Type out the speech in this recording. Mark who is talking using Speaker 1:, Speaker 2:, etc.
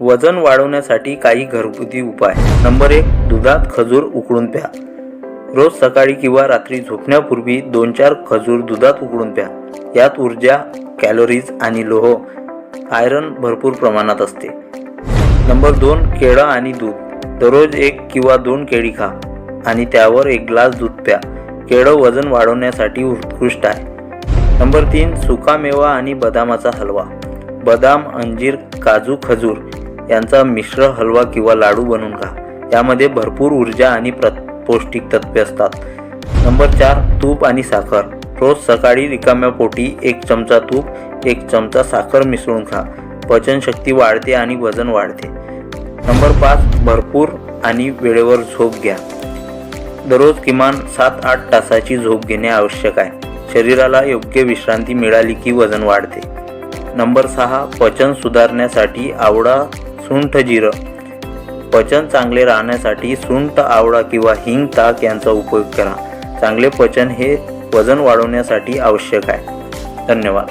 Speaker 1: वजन वाढवण्यासाठी काही घरगुती उपाय. नंबर एक दुधात खजूर उकळून प्या. रोज सकाळी किंवा रात्री झोपण्यापूर्वी दोन चार खजूर दुधात उकळून प्या. यात ऊर्जा कॅलरीज आणि लोह आयरन भरपूर प्रमाणात असते. नंबर दोन केळं आणि दूध. दररोज एक किंवा दोन केळी खा आणि त्यावर एक ग्लास दूध प्या. केळं वजन वाढवण्यासाठी उत्कृष्ट आहे. नंबर तीन सुकामेवा आणि बदामाचा हलवा. बदाम अंजीर काजू खजूर यांचा मिश्र हलवा किंवा लाडू बनवून खा. यामध्ये भरपूर ऊर्जा आणि प्र पौष्टिक तत्वे असतात. नंबर चार तूप आणि साखर. रोज सकाळी रिकाम्या पोटी एक चमचा तूप एक चमचा साखर मिसळून खा. पचनशक्ती वाढते आणि वजन वाढते. नंबर पाच भरपूर आणि वेळेवर झोप घ्या. दररोज किमान सात आठ तासाची झोप घेणे आवश्यक आहे. शरीराला योग्य विश्रांती मिळाली की वजन वाढते. नंबर सहा पचन सुधारण्यासाठी आवडा सुंठ जिरं. पचन चांगले राहण्यासाठी सुंठ आवळा किंवा हिंग ताक यांचा उपयोग करा. चांगले पचन हे वजन वाढवण्यासाठी आवश्यक आहे. धन्यवाद.